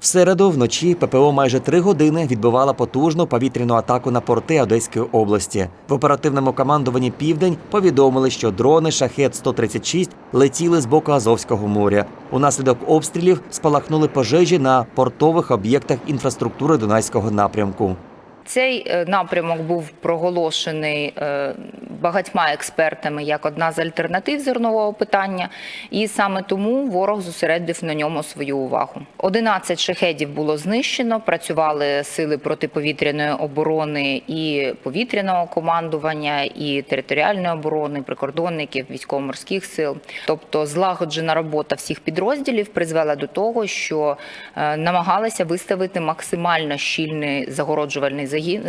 В середу вночі ППО майже три години відбивала потужну повітряну атаку на порти Одеської області. В оперативному командуванні Південь повідомили, що дрони шахет 136 летіли з боку Азовського моря. Унаслідок обстрілів спалахнули пожежі на портових об'єктах інфраструктури Дунайського напрямку. Цей е, напрямок був проголошений е, багатьма експертами як одна з альтернатив зернового питання, і саме тому ворог зосередив на ньому свою увагу. 11 шахедів було знищено. Працювали сили протиповітряної оборони і повітряного командування, і територіальної оборони, прикордонників, військово-морських сил. Тобто, злагоджена робота всіх підрозділів призвела до того, що е, намагалися виставити максимально щільний загороджувальний загін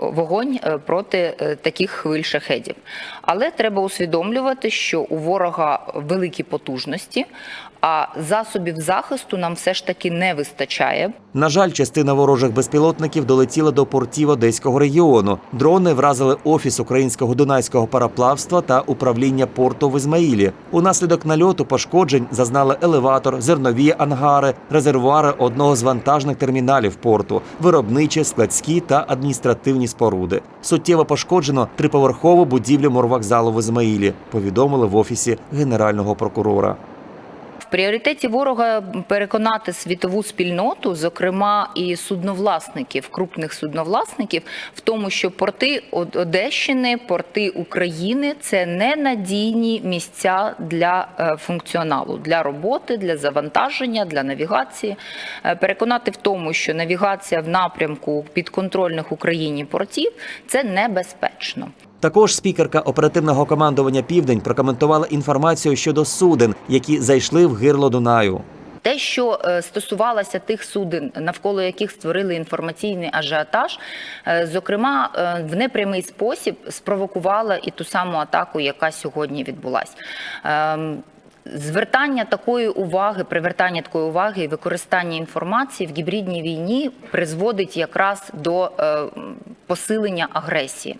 вогонь е, проти е, таких хвиль шахедів. Але треба усвідомлювати, що у ворога великі потужності, а засобів захисту нам все ж таки не вистачає. На жаль, частина ворожих безпілотників долетіла до портів Одеського регіону. Дрони вразили офіс українського дунайського пароплавства та управління порту в Ізмаїлі. Унаслідок нальоту пошкоджень зазнали елеватор, зернові ангари, резервуари одного з вантажних терміналів порту, виробничі, складські та адміністративні споруди. Суттєво пошкоджено триповерхову будівлю морвокзалу в Ізмаїлі. Повідомили в офісі генерального прокурора. В пріоритеті ворога переконати світову спільноту, зокрема і судновласників, крупних судновласників, в тому, що порти Одещини, порти України це ненадійні місця для е, функціоналу, для роботи, для завантаження, для навігації. Е, Переконати в тому, що навігація в напрямку підконтрольних Україні портів це небезпечно. Також спікерка оперативного командування Південь прокоментувала інформацію щодо суден, які зайшли в гирло Дунаю. Те, що е, стосувалося тих суден, навколо яких створили інформаційний ажіотаж, е, зокрема, е, в непрямий спосіб спровокувала і ту саму атаку, яка сьогодні відбулась. Ем, Звертання такої уваги, привертання такої уваги і використання інформації в гібридній війні призводить якраз до посилення агресії.